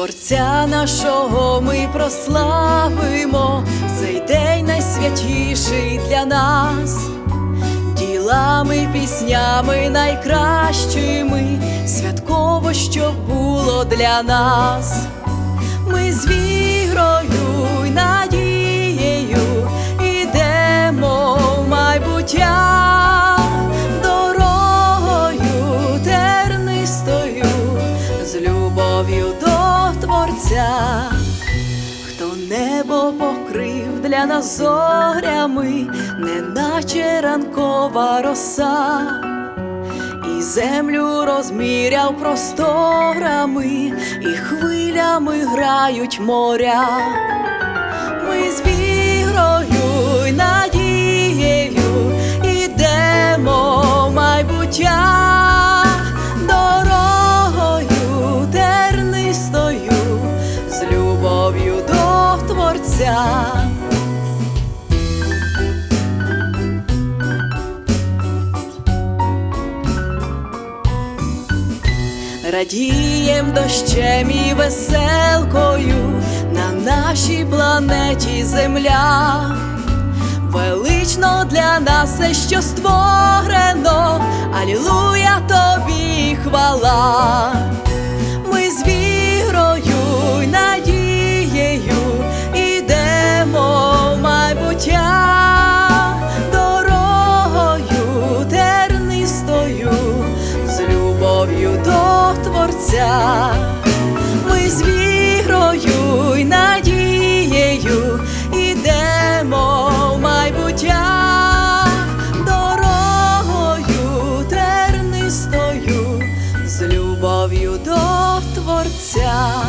Творця нашого ми прославимо, цей день найсвятіший для нас, ділами, піснями найкращими, святково, що було для нас. Ми з Творця, хто небо покрив для нас зорями, неначе ранкова роса і землю розміряв просторами, і хвилями грають моря. Ми з Творця. Радієм дощем і веселкою на нашій планеті Земля. Велично для нас все, що створено, Алілуя тобі хвала. До Творця. Ми з вірою й надією ідемо в майбуття дорогою тернистою, з любов'ю до Творця.